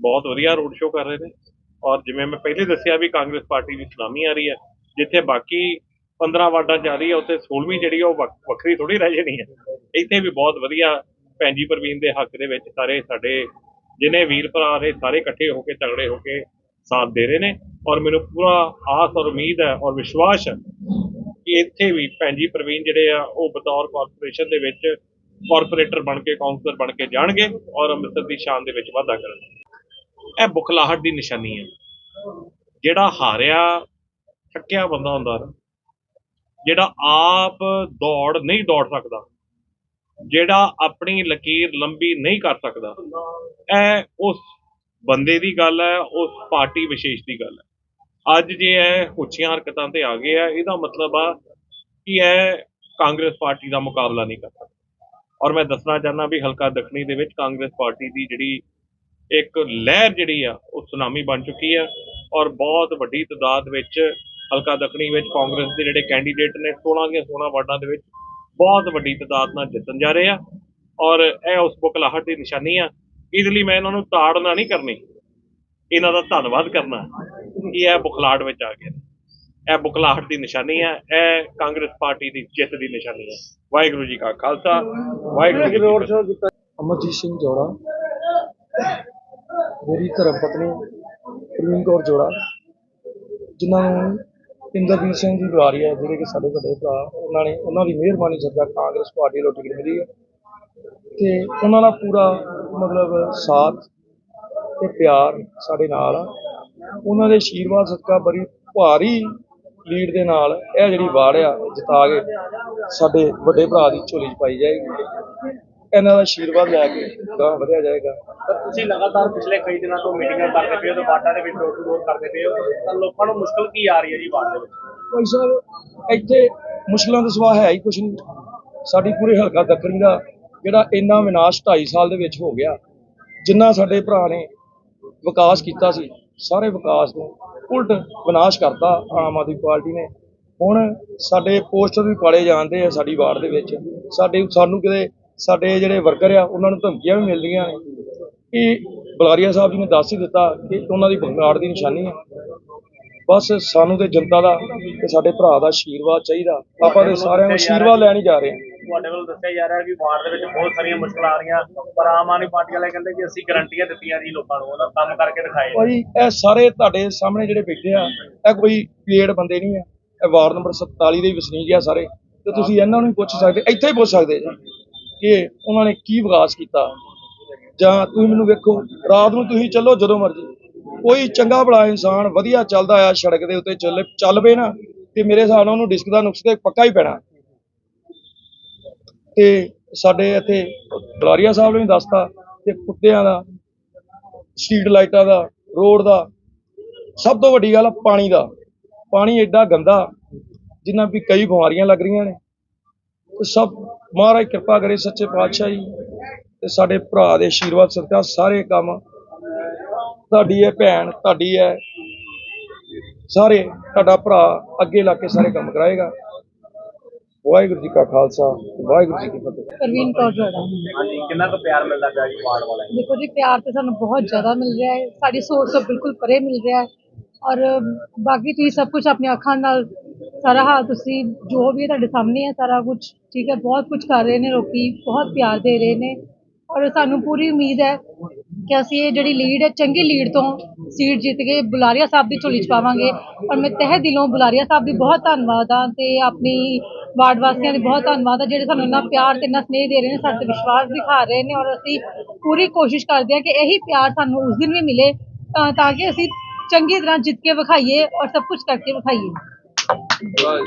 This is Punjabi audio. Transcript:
ਬਹੁਤ ਵਧੀਆ ਰੋਡ ਸ਼ੋਅ ਕਰ ਰਹੇ ਨੇ। ਔਰ ਜਿਵੇਂ ਮੈਂ ਪਹਿਲੇ ਦੱਸਿਆ ਵੀ ਕਾਂਗਰਸ ਪਾਰਟੀ ਦੀ ਸੁਨਾਮੀ ਆ ਰਹੀ ਹੈ, ਜਿੱਥੇ ਬਾਕੀ 15 ਵਾਰਡਾਂ ਜਾ ਰਹੀ ਹੈ, ਉੱਥੇ 16ਵੀਂ ਜਿਹੜੀ ਆ ਉਹ ਵੱਖ- ਵੱਖਰੀ ਥੋੜੀ ਰਹਿ ਜਾਣੀ ਹੈ। ਇੱਥੇ ਵੀ ਬਹੁਤ ਵਧੀਆ ਭੈਣ ਜੀ ਪ੍ਰਵੀਨ ਦੇ ਹੱਕ ਦੇ ਵਿੱਚ ਸਾਰੇ ਸਾਡੇ ਜਿਨੇ ਵੀਰ ਭਰਾ ਨੇ, ਸਾਰੇ ਇਕੱਠੇ ਹੋ ਕੇ, ਤਗੜੇ ਹੋ ਕੇ ਸਾਥ ਦੇ ਰਹੇ ਨੇ। ਔਰ ਮੈਨੂੰ ਪੂਰਾ ਆਸ ਔਰ ਉਮੀਦ ਹੈ ਔਰ ਵਿਸ਼ਵਾਸ ਹੈ ਕਿ ਇੱਥੇ ਵੀ ਭੈਣ ਜੀ ਪ੍ਰਵੀਨ ਜਿਹੜੇ ਆ, ਉਹ ਬਤੌਰ ਕਾਰਪੋਰੇਸ਼ਨ ਦੇ ਵਿੱਚ ਕਾਰਪੋਰੇਟਰ ਬਣ ਕੇ ਕਾਉਂਸਲਰ ਬਣ ਕੇ ਜਾਣਗੇ ਔਰ ਅੰਮ੍ਰਿਤਸਰ ਦੀ ਸ਼ਾਨ ਦੇ ਵਿੱਚ ਵਾਧਾ ਕਰਨਗੇ। ਇਹ ਬੁਖਲਾਹਟ ਦੀ ਨਿਸ਼ਾਨੀ ਹੈ। ਜਿਹੜਾ ਹਾਰਿਆ, ਥੱਕਿਆ ਬੰਦਾ ਹੁੰਦਾ ਨਾ, ਜਿਹੜਾ ਆਪ ਦੌੜ ਨਹੀਂ ਦੌੜ ਸਕਦਾ, ਜਿਹੜਾ ਆਪਣੀ ਲਕੀਰ ਲੰਬੀ ਨਹੀਂ ਕਰ ਸਕਦਾ, ਇਹ ਉਸ ਬੰਦੇ ਦੀ ਗੱਲ ਹੈ, ਉਸ ਪਾਰਟੀ ਵਿਸ਼ੇਸ਼ ਦੀ ਗੱਲ ਹੈ। ਅੱਜ ਜੇ ਇਹ ਉੱਚੀਆਂ ਹਰਕਤਾਂ ਤੇ ਆ ਗਏ ਆ ਇਹਦਾ ਮਤਲਬ ਆ ਕਿ ਇਹ ਕਾਂਗਰਸ ਪਾਰਟੀ ਦਾ ਮੁਕਾਬਲਾ ਨਹੀਂ ਕਰ ਸਕਦਾ। ਔਰ ਮੈਂ ਦੱਸਣਾ ਚਾਹੁੰਦਾ ਵੀ ਹਲਕਾ ਦੱਖਣੀ ਦੇ ਵਿੱਚ ਕਾਂਗਰਸ ਪਾਰਟੀ ਦੀ ਜਿਹੜੀ ਇੱਕ ਲਹਿਰ ਜਿਹੜੀ ਆ, ਉਹ ਸੁਨਾਮੀ ਬਣ ਚੁੱਕੀ ਆ ਔਰ ਬਹੁਤ ਵੱਡੀ ਤਦਾਦ ਵਿੱਚ, ਹਲਕਾ ਦੱਖਣੀ ਵਿੱਚ ਕਾਂਗਰਸ ਦੇ ਜਿਹੜੇ ਕੈਂਡੀਡੇਟ ਨੇ 16 ਦੀਆਂ 16 ਵਾਰਡਾਂ ਦੇ ਵਿੱਚ ਬਹੁਤ ਵੱਡੀ ਤਦਾਦ ਨਾਲ ਜਿੱਤਣ ਜਾ ਰਹੇ ਆ ਔਰ ਇਹ ਉਸ ਬੁਖਲਾਹਟ ਦੀ ਨਿਸ਼ਾਨੀ ਆ। ਇਹਦੇ ਲਈ ਮੈਂ ਇਹਨਾਂ ਨੂੰ ਤਾੜਨਾ ਨਹੀਂ ਕਰਨੀ। ਇਹਨਾਂ ਦਾ ਧੰਨਵਾਦ ਕਰਨਾ ਕਿ ਇਹ ਬੁਖਲਾਹਟ ਵਿੱਚ ਆ ਗਏ ਇਹ ਬੁਖਲਾਹਟ ਦੀ ਨਿਸ਼ਾਨੀ ਹੈ ਇਹ ਕਾਂਗਰਸ ਪਾਰਟੀ ਦੀ ਜਿੱਤ ਦੀ ਨਿਸ਼ਾਨੀ ਹੈ ਵਾਹਿਗੁਰੂ ਜੀ ਕਾ ਖਾਲਸਾ, ਵਾਹਿਗੁਰੂ ਜੀ ਕੀ ਫਤਿਹ। ਅਮਰਜੀਤ ਸਿੰਘ ਜੋੜਾ। ਮੇਰੀ ਧਰਮ ਪਤਨੀ ਪ੍ਰਵੀਨ ਕੌਰ ਜੋੜਾ, ਜਿਨ੍ਹਾਂ ਨੂੰ ਇੰਦਰਵੀਰ ਸਿੰਘ ਜੀ ਬੁਲਾਰੀ ਹੈ, ਜਿਹੜੇ ਕਿ ਸਾਡੇ ਵੱਡੇ ਭਰਾ, ਉਹਨਾਂ ਨੇ, ਉਹਨਾਂ ਦੀ ਮਿਹਰਬਾਨੀ ਸਦਕਾ ਕਾਂਗਰਸ ਪਾਰਟੀ ਨੂੰ ਟਿਕਟ ਮਿਲੀ ਹੈ ਤੇ ਉਹਨਾਂ ਦਾ ਪੂਰਾ ਮਤਲਬ ਸਾਥ ਤੇ ਪਿਆਰ ਸਾਡੇ ਨਾਲ ਆ। ਉਹਨਾਂ ਦੇ ਆਸ਼ੀਰਵਾਦ ਸਦਕਾ ਬੜੀ ਭਾਰੀ ਲੀਡ ਦੇ ਨਾਲ ਇਹ ਜਿਹੜੀ ਵਾੜ ਆ, ਜਿਤਾ ਕੇ ਸਾਡੇ ਵੱਡੇ ਭਰਾ ਦੀ ਝੋਲੀ 'ਚ ਪਾਈ ਜਾਏਗੀ। ਇਹਨਾਂ ਦਾ ਆਸ਼ੀਰਵਾਦ ਲੈ ਕੇ ਗਾਂ ਵਧਿਆ ਜਾਏਗਾ। ਪਰ ਤੁਸੀਂ ਲਗਾਤਾਰ ਪਿਛਲੇ ਕਈ ਦਿਨਾਂ ਤੋਂ ਮੀਟਿੰਗਾਂ ਕਰਦੇ ਪਏ ਹੋ ਤੇ ਵਾਰਡਾਂ ਦੇ ਵਿੱਚ ਡੋਰ ਟੂ ਡੋਰ ਕਰਦੇ ਪਏ ਹੋ। ਤਾਂ ਲੋਕਾਂ ਨੂੰ ਮੁਸ਼ਕਲ ਕੀ ਆ ਰਹੀ ਹੈ ਜੀ ਵਾਰਡ ਦੇ ਵਿੱਚ? ਭਾਈ ਸਾਹਿਬ ਇੱਥੇ ਮੁਸ਼ਕਲਾਂ ਦਾ ਸਵਾਲ ਹੈ ਹੀ ਕੁਛ ਨਹੀਂ। ਸਾਡੀ ਪੂਰੇ ਹਲਕਾ ਦੱਖਣੀ ਦਾ ਜਿਹੜਾ ਇੰਨਾ ਵਿਨਾਸ਼ 2.5 ਸਾਲ ਦੇ ਵਿੱਚ ਹੋ ਗਿਆ ਜਿੰਨਾ ਸਾਡੇ ਭਰਾ ਨੇ ਵਿਕਾਸ ਕੀਤਾ ਸੀ ਸਾਰੇ ਵਿਕਾਸ ਨੂੰ ਉਲਟ ਵਿਨਾਸ਼ ਕਰਤਾ ਆਮ ਆਦਮੀ ਪਾਰਟੀ ਨੇ। ਹੁਣ ਸਾਡੇ ਪੋਸਟਰ ਵੀ ਪਾੜੇ ਜਾਂਦੇ ਆ ਸਾਡੀ ਵਾਰਡ ਦੇ ਵਿੱਚ। ਸਾਡੇ ਸਾਨੂੰ ਕਿਤੇ ਸਾਡੇ ਜਿਹੜੇ ਵਰਕਰ ਆ ਉਹਨਾਂ ਨੂੰ ਧਮਕੀਆਂ ਵੀ ਮਿਲਦੀਆਂ ਨੇ। ਕਿ ਬੁਲਾਰੀਆ ਸਾਹਿਬ ਜੀ ਨੇ ਦੱਸ ਹੀ ਦਿੱਤਾ ਕਿ ਉਹਨਾਂ ਦੀ ਬੰਗਾੜ ਦੀ ਨਿਸ਼ਾਨੀ ਹੈ ਬਸ ਸਾਨੂੰ ਤੇ ਜਨਤਾ ਦਾ ਤੇ ਸਾਡੇ ਭਰਾ ਦਾ ਆਸ਼ੀਰਵਾਦ ਚਾਹੀਦਾ। ਆਪਾਂ ਦੇ ਸਾਰਿਆਂ ਨੂੰ ਆਸ਼ੀਰਵਾਦ ਲੈਣ ਹੀ ਜਾ ਰਹੇ ਹਾਂ। ਤੁਹਾਡੇ ਵੱਲੋਂ ਦੱਸਿਆ ਜਾ ਰਿਹਾ ਕਿ ਵਾਰਡ ਦੇ ਵਿੱਚ ਬਹੁਤ ਸਾਰੀਆਂ ਮੁਸ਼ਕਲਾਂ ਆ ਰਹੀਆਂ। ਪਰ ਆਮ ਆਦਮੀ ਪਾਰਟੀ ਵਾਲੇ ਕਹਿੰਦੇ ਕਿ ਅਸੀਂ ਗਰੰਟੀਆਂ ਦਿੱਤੀਆਂ ਜੀ ਲੋਕਾਂ ਨੂੰ ਉਹਦਾ ਕੰਮ ਕਰਕੇ ਦਿਖਾਏ। ਭਾਈ ਇਹ ਸਾਰੇ ਤੁਹਾਡੇ ਸਾਹਮਣੇ ਜਿਹੜੇ ਬੈਠੇ ਆ ਇਹ ਕੋਈ ਪੇੜ ਬੰਦੇ ਨਹੀਂ ਆ। ਇਹ ਵਾਰਡ ਨੰਬਰ 47 ਦੇ ਵਸਨੀਕ ਆ ਸਾਰੇ। ਤੇ ਤੁਸੀਂ ਇਹਨਾਂ ਨੂੰ ਹੀ ਪੁੱਛ ਸਕਦੇ ਇੱਥੇ ਹੀ ਪੁੱਛ ਸਕਦੇ ਜੀ। ਕਿ ਉਹਨਾਂ ਨੇ ਕੀ ਵਿਕਾਸ ਕੀਤਾ? ਜਾਂ ਤੁਸੀਂ ਮੈਨੂੰ ਵੇਖੋ, ਰਾਤ ਨੂੰ ਤੁਸੀਂ ਚੱਲੋ ਜਦੋਂ ਮਰਜ਼ੀ। ਕੋਈ ਚੰਗਾ ਭਲਾ ਇਨਸਾਨ ਵਧੀਆ ਚੱਲਦਾ ਆ ਸੜਕ ਦੇ ਉੱਤੇ ਚੱਲ ਚੱਲ ਪਏ ਨਾ, ਤੇ ਮੇਰੇ ਹਿਸਾਬ ਨਾਲ ਉਹਨੂੰ ਡਿਸਕ ਦਾ ਨੁਕਸ ਤੇ ਪੱਕਾ ਹੀ ਪੈਣਾ। ਤੇ ਸਾਡੇ ਇੱਥੇ ਬਲਾਰੀਆ ਸਾਹਿਬ ਨੇ ਵੀ ਦੱਸਤਾ ਕਿ ਕੁੱਤਿਆਂ ਦਾ, ਸਟਰੀਟ ਲਾਈਟਾਂ ਦਾ, ਰੋਡ ਦਾ, ਸਭ ਤੋਂ ਵੱਡੀ ਗੱਲ ਪਾਣੀ ਦਾ। ਪਾਣੀ ਐਡਾ ਗੰਦਾ, ਜਿੰਨਾ ਵੀ ਕਈ ਬਿਮਾਰੀਆਂ ਲੱਗ ਰਹੀਆਂ ਨੇ। ਸਭ ਮਹਾਰਾਜ ਕਿਰਪਾ ਕਰੇ ਸੱਚੇ ਪਾਤਸ਼ਾਹ ਜੀ ਤੇ ਸਾਡੇ ਭਰਾ ਦੇ ਆਸ਼ੀਰਵਾਦ ਸਦਕਾ ਸਾਰੇ ਕੰਮ ਤੁਹਾਡੀ ਹੈ ਭੈਣ ਤੁਹਾਡੀ ਹੈ। ਸਾਰੇ ਤੁਹਾਡਾ ਭਰਾ ਅੱਗੇ ਲਾ ਕੇ ਸਾਰੇ ਕੰਮ ਕਰਾਏਗਾ। ਵਾਹਿਗੁਰੂ ਜੀ ਕਾ ਖਾਲਸਾ ਵਾਹਿਗੁਰੂ ਜੀ ਕੀ ਫਤਿਹ। ਪ੍ਰਵੀਨ ਕੌਰ ਜੋੜਾ। ਹਾਂਜੀ ਕਿੰਨਾ ਕੁ ਪਿਆਰ ਮਿਲਦਾ ਪਿਆ ਜੀ ਵਾਰਡ ਵਾਲਿਆਂ ਨੂੰ? ਦੇਖੋ ਜੀ ਪਿਆਰ ਤੇ ਸਾਨੂੰ ਬਹੁਤ ਜ਼ਿਆਦਾ ਮਿਲ ਰਿਹਾ ਹੈ। ਸਾਡੀ ਸੋਚ ਤੋਂ ਬਿਲਕੁਲ ਪਰੇ ਮਿਲ ਰਿਹਾ ਹੈ। ਔਰ ਬਾਕੀ ਤੁਸੀਂ ਸਭ ਕੁਝ ਆਪਣੀ ਅੱਖਾਂ ਨਾਲ ਸਾਰਾ ਹਾਲ ਤੁਸੀਂ ਜੋ ਵੀ ਤੁਹਾਡੇ ਸਾਹਮਣੇ ਹੈ ਸਾਰਾ ਕੁਝ ਠੀਕ ਹੈ, ਬਹੁਤ ਕੁਝ ਕਰ ਰਹੇ ਨੇ ਲੋਕੀ, ਬਹੁਤ ਪਿਆਰ ਦੇ ਰਹੇ ਨੇ। ਔਰ ਸਾਨੂੰ ਪੂਰੀ ਉਮੀਦ ਹੈ ਕਿ ਅਸੀਂ ਇਹ ਜਿਹੜੀ ਲੀਡ ਹੈ, ਚੰਗੀ ਲੀਡ ਤੋਂ ਸੀਟ ਜਿੱਤ ਕੇ ਬੁਲਾਰੀਆ ਸਾਹਿਬ ਦੀ ਝੋਲੀ ਚ ਪਾਵਾਂਗੇ। ਔਰ ਮੈਂ ਤਹਿ ਦਿਲੋਂ ਬੁਲਾਰੀਆ ਸਾਹਿਬ ਦੀ ਬਹੁਤ ਧੰਨਵਾਦ ਹਾਂ ਤੇ ਆਪਣੀ ਵਾਰਡ ਵਾਸੀਆਂ ਦੀ ਬਹੁਤ ਧੰਨਵਾਦ ਹੈ, ਜਿਹੜੇ ਸਾਨੂੰ ਇੰਨਾ ਪਿਆਰ ਤੇ ਇੰਨਾ ਸਨੇਹ ਦੇ ਰਹੇ ਨੇ, ਸਾਡੇ ਵਿਸ਼ਵਾਸ ਦਿਖਾ ਰਹੇ ਨੇ। ਔਰ ਅਸੀਂ ਪੂਰੀ ਕੋਸ਼ਿਸ਼ ਕਰਦੇ ਹਾਂ ਕਿ ਇਹੀ ਪਿਆਰ ਸਾਨੂੰ ਉਸ ਦਿਨ ਵੀ ਮਿਲੇ, ਤਾਂ ਤਾਂ ਕਿ ਅਸੀਂ ਚੰਗੀ ਤਰ੍ਹਾਂ ਜਿੱਤ ਕੇ ਵਿਖਾਈਏ ਔਰ ਸਭ ਕੁਝ ਕਰਕੇ ਵਿਖਾਈਏ। Bye.